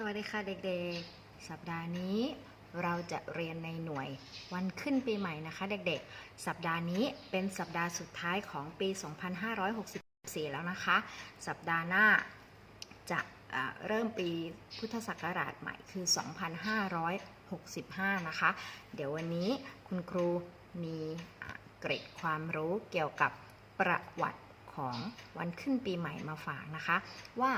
สวัสดีค่ะเด็กๆ สัปดาห์นี้เราจะเรียนในหน่วยวันขึ้นปีใหม่นะคะ เด็กๆ สัปดาห์นี้เป็นสัปดาห์สุดท้ายของปี 2564 แล้วนะคะ สัปดาห์หน้าจะเริ่มปีพุทธศักราชใหม่คือ 2565 นะคะ เดี๋ยววันนี้คุณครูมีเกร็ดความรู้เกี่ยวกับประวัติของวันขึ้นปีใหม่มาฝากนะคะ ว่า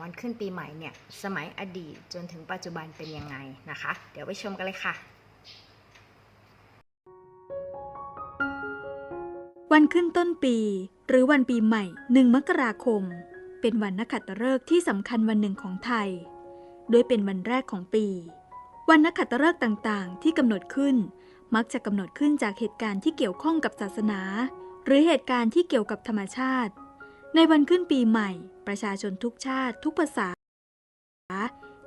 วันขึ้นปีใหม่เนี่ยสมัยอดีตจนถึงปัจจุบันเป็นยังไงนะคะ เดี๋ยวไปชมกันเลยค่ะ วันขึ้นต้นปี หรือวันปีใหม่หนึ่งมกราคม เป็นวันนักขัตฤกษ์ที่สำคัญวันหนึ่งของไทย โดยเป็นวันแรกของปี วันนักขัตฤกษ์ต่างๆ ที่กำหนดขึ้น มักจะกำหนดขึ้นจากเหตุการณ์ที่เกี่ยวข้องกับศาสนา หรือเหตุการณ์ที่เกี่ยวกับธรรมชาติ ในวันขึ้นปีใหม่ ประชาชนทุกชาติทุกภาษา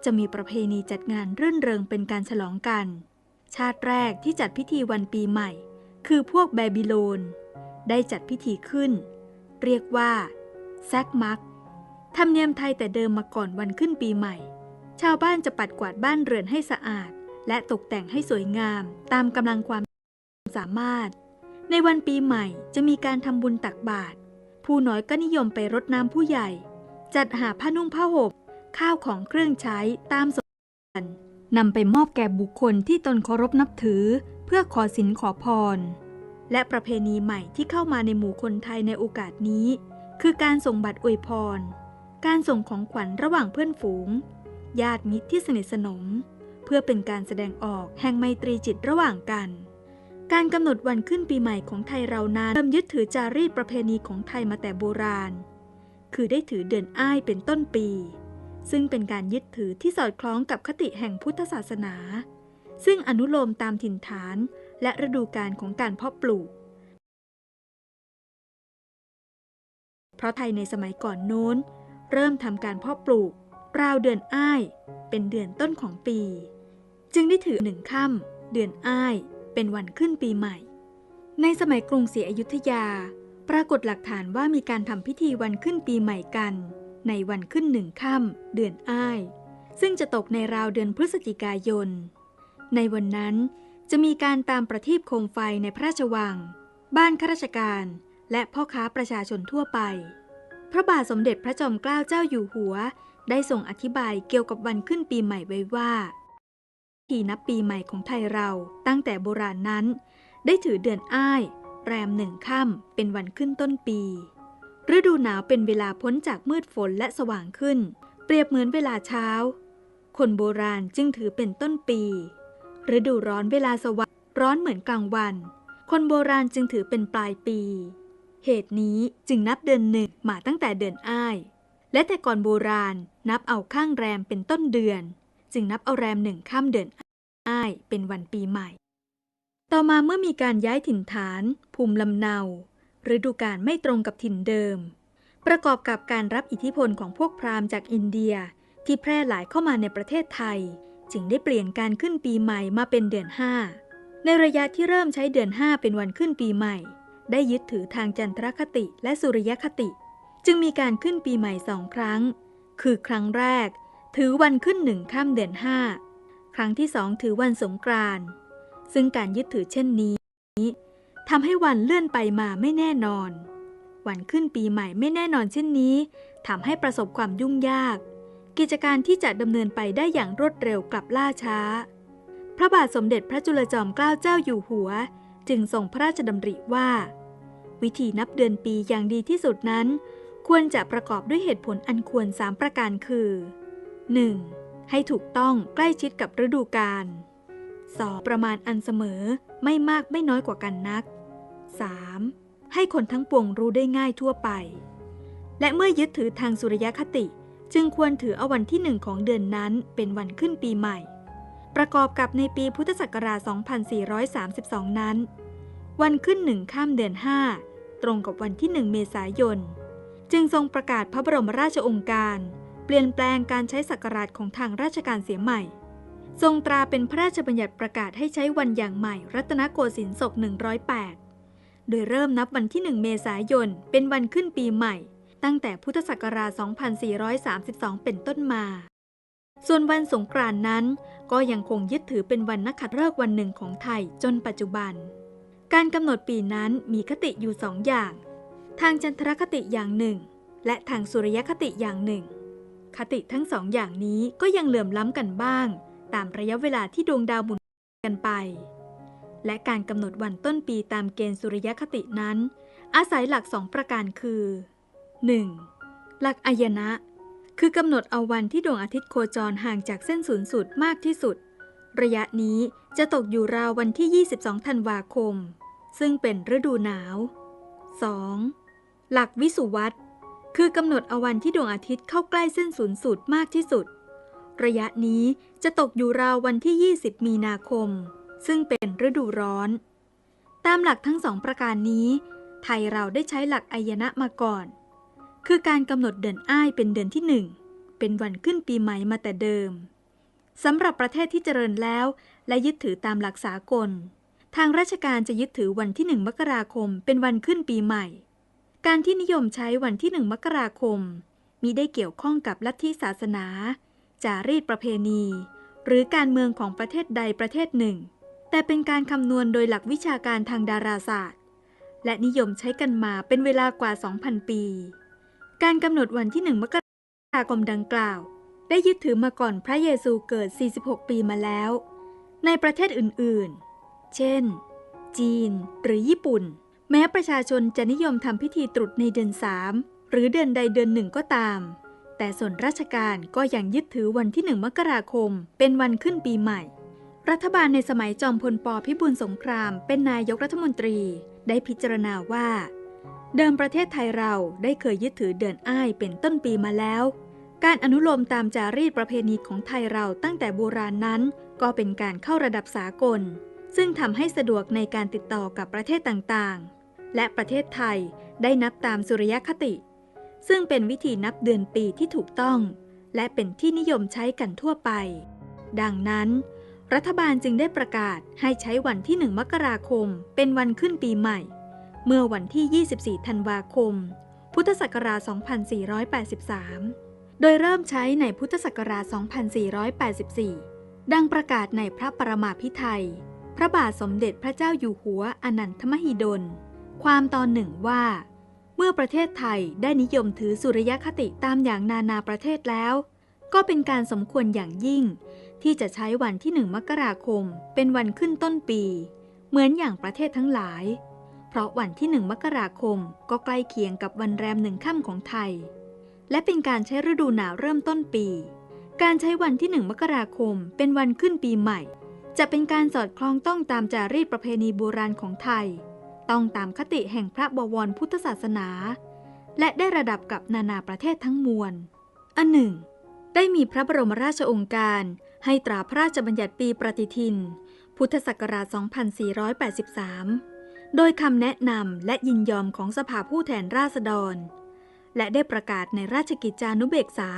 จะมีประเพณีจัดงานรื่นเริงเป็นการฉลองกัน ชาติแรกที่จัดพิธีวันปีใหม่ คือพวกแบบิโลน ได้จัดพิธีขึ้น เรียกว่าแซกมักธรรมเนียมไทยแต่เดิมมาก่อนวันขึ้นปีใหม่ ชาวบ้านจะปัดกวาดบ้านเรือนให้สะอาด และตกแต่งให้สวยงามตามกำลังความสามารถ ในวันปีใหม่จะมีการทำบุญตักบาตร ผู้น้อยก็นิยมไปรดน้ำผู้ใหญ่ จัดหาผ้านุ่งผ้าห่มข้าวของเครื่องใช้ตามสมควรนำไปมอบแก่บุคคลที่ตนเคารพนับถือ เพื่อขอสินขอพร และประเพณีใหม่ที่เข้ามาในหมู่คนไทยในโอกาสนี้ คือการส่งบัตรอวยพร การส่งของขวัญระหว่างเพื่อนฝูง ญาติมิตรที่สนิทสนม เพื่อเป็นการแสดงออกแห่งไมตรีจิตระหว่างกัน การกำหนดวันขึ้นปีใหม่ของไทยเรานั้นเริ่มยึดถือจารีตประเพณีของไทยมาแต่โบราณ คือได้ถือเดือนอ้ายเป็นต้นปี ซึ่งเป็นการยึดถือที่สอดคล้องกับคติแห่งพุทธศาสนา ซึ่งอนุโลมตามถิ่นฐาน และฤดูกาลของการเพาะปลูก เพราะไทยในสมัยก่อนโน้น เริ่มทำการเพาะปลูก ราวเดือนอ้าย เป็นเดือนต้นของปี จึงได้ถือหนึ่งค่ำเดือนอ้าย เป็นวันขึ้นปีใหม่ ในสมัยกรุงศรีอยุธยา ปรากฏหลักฐานว่ามีการทำพิธีวันขึ้นปีใหม่กัน ในวันขึ้นหนึ่งค่ำเดือนอ้าย ซึ่งจะตกในราวเดือนพฤศจิกายน ในวันนั้นจะมีการตามประทีปโคมไฟในพระราชวัง บ้านข้าราชการ และพ่อค้าประชาชนทั่วไป พระบาทสมเด็จพระจอมเกล้าเจ้าอยู่หัว ได้ทรงอธิบายเกี่ยวกับวันขึ้นปีใหม่ไว้ว่า ที่นับปีใหม่ของไทยเราตั้งแต่โบราณนั้น ได้ถือเดือนอ้าย แรมหนึ่งค่ำเป็นวันขึ้นต้นปี ฤดูหนาวเป็นเวลาพ้นจากมืดฝนและสว่างขึ้น เปรียบเหมือนเวลาเช้า คนโบราณจึงถือเป็นต้นปี ฤดูร้อนเวลาสว่างร้อนเหมือนกลางวัน คนโบราณจึงถือเป็นปลายปี เหตุนี้จึงนับเดือนหนึ่งมาตั้งแต่เดือนอ้าย และแต่ก่อนโบราณนับเอาข้างแรมเป็นต้นเดือน จึงนับเอาแรมหนึ่งข้ามเดือนอ้ายเป็นวันปีใหม่ ต่อมาเมื่อมีการย้ายถิ่นฐาน ภูมิลำเนาฤดูกาลไม่ตรงกับถิ่นเดิม ประกอบกับการรับอิทธิพลของพวกพราหมณ์จากอินเดียที่แพร่หลายเข้ามาในประเทศไทย จึงได้เปลี่ยนการขึ้นปีใหม่มาเป็นเดือน5ในระยะที่เริ่มใช้เดือน5เป็นวันขึ้นปีใหม่ ได้ยึดถือทางจันทรคติและสุริยคติ จึงมีการขึ้นปีใหม่สองครั้ง คือครั้งแรก ถือวันขึ้นหนึ่งข้ามเดือน5ครั้งที่สองถือวันสงกรานต์ซึ่งการยึดถือเช่นนี้ทำให้วันเลื่อนไปมาไม่แน่นอน วันขึ้นปีใหม่ไม่แน่นอนเช่นนี้ทำให้ประสบความยุ่งยาก กิจการที่จะดำเนินไปได้อย่างรวดเร็วกลับล่าช้า พระบาทสมเด็จพระจุลจอมเกล้าเจ้าอยู่หัว จึงทรงพระราชดำริว่า วิธีนับเดือนปีอย่างดีที่สุดนั้น ควรจะประกอบด้วยเหตุผลอันควร3ประการคือ 1. ให้ถูกต้องใกล้ชิดกับฤดูกาล 2. ประมาณอันเสมอไม่มากไม่น้อยกว่ากันนัก 3. ให้คนทั้งปวงรู้ได้ง่ายทั่วไป และเมื่อยึดถือทางสุริยคติ จึงควรถือเอาวันที่หนึ่งของเดือนนั้นเป็นวันขึ้นปีใหม่ ประกอบกับในปีพุทธศักราช 2432 นั้น วันขึ้นหนึ่งข้ามเดือน 5 ตรงกับวันที่1เมษายน จึงทรงประกาศพระบรมราชโองการ เปลี่ยนแปลงการใช้ศักราชของทางราชการเสียใหม่ ทรงตราเป็นพระราชบัญญัติประกาศให้ใช้วันอย่างใหม่ รัตนโกสินทร์ศก108 โดยเริ่มนับวันที่ 1 เมษายน เป็นวันขึ้นปีใหม่ ตั้งแต่พุทธศักราช 2432 เป็นต้นมา ส่วนวันสงกรานต์นั้น ก็ยังคงยึดถือเป็นวันนักขัตฤกษ์วันหนึ่งของไทยจนปัจจุบัน การกำหนดปีนั้นมีคติอยู่สองอย่าง ทางจันทรคติอย่างหนึ่ง และทางสุริยคติอย่างหนึ่ง คติทั้งสองอย่างนี้ก็ยังเหลื่อมล้ำกันบ้าง ตามระยะเวลาที่ดวงดาวหมุนกันไป และการกำหนดวันต้นปีตามเกณฑ์สุริยคตินั้น อาศัยหลักสองประการคือ 1. หลักอายนะ คือกำหนดเอาวันที่ดวงอาทิตย์โคจรห่างจากเส้นศูนย์สูตรมากที่สุด ระยะนี้จะตกอยู่ราววันที่ 22 ธันวาคม ซึ่งเป็นฤดูหนาว 2. หลักวิสุวัต คือกำหนดเอาวันที่ดวงอาทิตย์เข้าใกล้เส้นศูนย์สูตรมากที่สุด ระยะนี้จะตกอยู่ราววันที่ 20 มีนาคม ซึ่งเป็นฤดูร้อน ตามหลักทั้งสองประการนี้ ไทยเราได้ใช้หลักอายนะมาก่อน คือการกำหนดเดือนอ้ายเป็นเดือนที่หนึ่งเป็นวันขึ้นปีใหม่มาแต่เดิมสำหรับประเทศที่เจริญแล้ว และยึดถือตามหลักสากล ทางราชการจะยึดถือวันที่หนึ่งมกราคมเป็นวันขึ้นปีใหม่ การที่นิยมใช้วันที่หนึ่งมกราคมมิได้เกี่ยวข้องกับลัทธิศาสนา จารีตประเพณี หรือการเมืองของประเทศใดประเทศหนึ่ง แต่เป็นการคำนวณโดยหลักวิชาการทางดาราศาสตร์ และนิยมใช้กันมาเป็นเวลากว่า 2,000 ปี การกำหนดวันที่หนึ่งมกราคมดังกล่าว ได้ยึดถือมาก่อนพระเยซูเกิด 46 ปีมาแล้ว ในประเทศอื่นๆ เช่น จีนหรือญี่ปุ่น แม้ประชาชนจะนิยมทำพิธีตรุษในเดือนสามหรือเดือนใดเดือนหนึ่งก็ตาม แต่ส่วนราชการก็ยังยึดถือวันที่หนึ่งมกราคม เป็นวันขึ้นปีใหม่ รัฐบาลในสมัยจอมพลปพิบูลสงคราม เป็นนายกรัฐมนตรี ได้พิจารณาว่า เดิมประเทศไทยเราได้เคยยึดถือเดือนอ้ายเป็นต้นปีมาแล้ว การอนุโลมตามจารีตประเพณีของไทยเราตั้งแต่โบราณนั้น ก็เป็นการเข้าระดับสากล ซึ่งทำให้สะดวกในการติดต่อกับประเทศต่างๆ และประเทศไทยได้นับตามสุริยคติ ซึ่งเป็นวิธีนับเดือนปีที่ถูกต้อง และเป็นที่นิยมใช้กันทั่วไป ดังนั้น รัฐบาลจึงได้ประกาศให้ใช้วันที่ 1 มกราคม เป็นวันขึ้นปีใหม่ เมื่อวันที่ 24 ธันวาคม พุทธศักราช 2483 โดยเริ่มใช้ในพุทธศักราช 2484 ดังประกาศในพระปรมาภิไธยพระบาทสมเด็จพระเจ้าอยู่หัวอนันทมหิดล ความตอนหนึ่งว่า เมื่อประเทศไทยได้นิยมถือสุริยคติตามอย่างนานาประเทศแล้ว ก็เป็นการสมควรอย่างยิ่ง ที่จะใช้วันที่หนึ่งมกราคม เป็นวันขึ้นต้นปี เหมือนอย่างประเทศทั้งหลาย เพราะวันที่หนึ่งมกราคมก็ใกล้เคียงกับวันแรมหนึ่งค่ำของไทย และเป็นการใช้ฤดูหนาวเริ่มต้นปี การใช้วันที่หนึ่งมกราคม เป็นวันขึ้นปีใหม่ จะเป็นการสอดคล้องต้องตามจารีตประเพณีโบราณของไทย ต้องตามคติแห่งพระบวรพุทธศาสนา และได้ระดับกับนานาประเทศทั้งมวล อันหนึ่ง ได้มีพระบรมราชองค์การ ให้ตราพระราชบัญญัติปีปฏิทิน พุทธศักราช 2483 โดยคำแนะนำและยินยอมของสภาผู้แทนราษฎร และได้ประกาศในราชกิจจานุเบกษา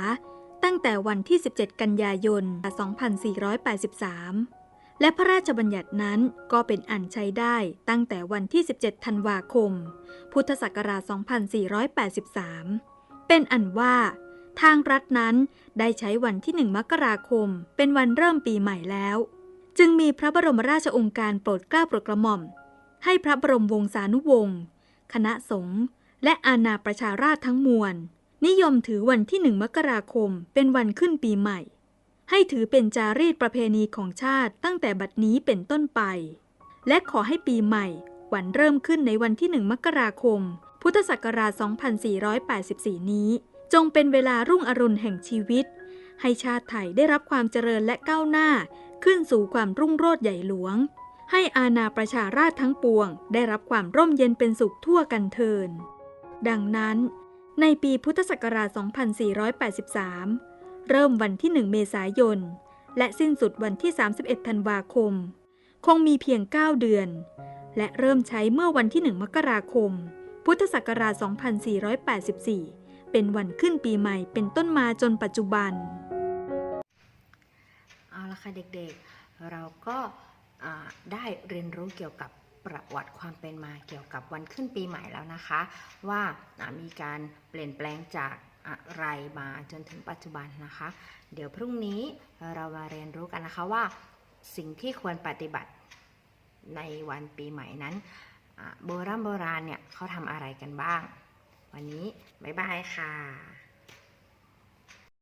ตั้งแต่วันที่ 17 กันยายน 2483 และพระราชบัญญัตินั้นก็เป็นอันใช้ได้ตั้งแต่วันที่ 17 ธันวาคม พุทธศักราช 2483 เป็นอันว่า ทางรัฐนั้นได้ใช้วันที่ 1 มกราคม เป็นวันเริ่มปีใหม่แล้ว จึงมีพระบรมราชองค์การโปรดเกล้าโปรดกระหม่อม ให้พระบรมวงศานุวงศ์คณะสงฆ์และอาณาประชาราชทั้งมวล นิยมถือวันที่1มกราคมเป็นวันขึ้นปีใหม่ ให้ถือเป็นจารีตประเพณีของชาติตั้งแต่บัดนี้เป็นต้นไป และขอให้ปีใหม่วันเริ่มขึ้นในวันที่1มกราคม พุทธศักราช 2484 นี้ จงเป็นเวลารุ่งอรุณแห่งชีวิต ให้ชาติไทยได้รับความเจริญและก้าวหน้า ขึ้นสู่ความรุ่งโรจน์ใหญ่หลวง ให้อาณาประชาราชทั้งปวง ได้รับความร่มเย็นเป็นสุขทั่วกันเทิน ดังนั้น ในปีพุทธศักราช 2483 เริ่มวันที่ 1 เมษายน และสิ้นสุดวันที่ 31 ธันวาคม คงมีเพียง 9 เดือน และเริ่มใช้เมื่อวันที่ 1 มกราคม พุทธศักราช 2484 เป็นวันขึ้นปีใหม่เป็นต้นมาจนปัจจุบัน เอาละค่ะเด็กๆ เราก็ได้เรียนรู้เกี่ยวกับประวัติความเป็นมาเกี่ยวกับวันขึ้นปีใหม่แล้วนะคะ ว่ามีการเปลี่ยนแปลงจาก อะไรมาจนถึงปัจจุบันนะคะ เดี๋ยวพรุ่งนี้เรามาเรียนรู้กันนะคะว่า สิ่งที่ควรปฏิบัติในวันปีใหม่นั้นโบราณโบราณเนี่ยเขาทำอะไรกันบ้าง วันนี้ บ๊ายบายค่ะ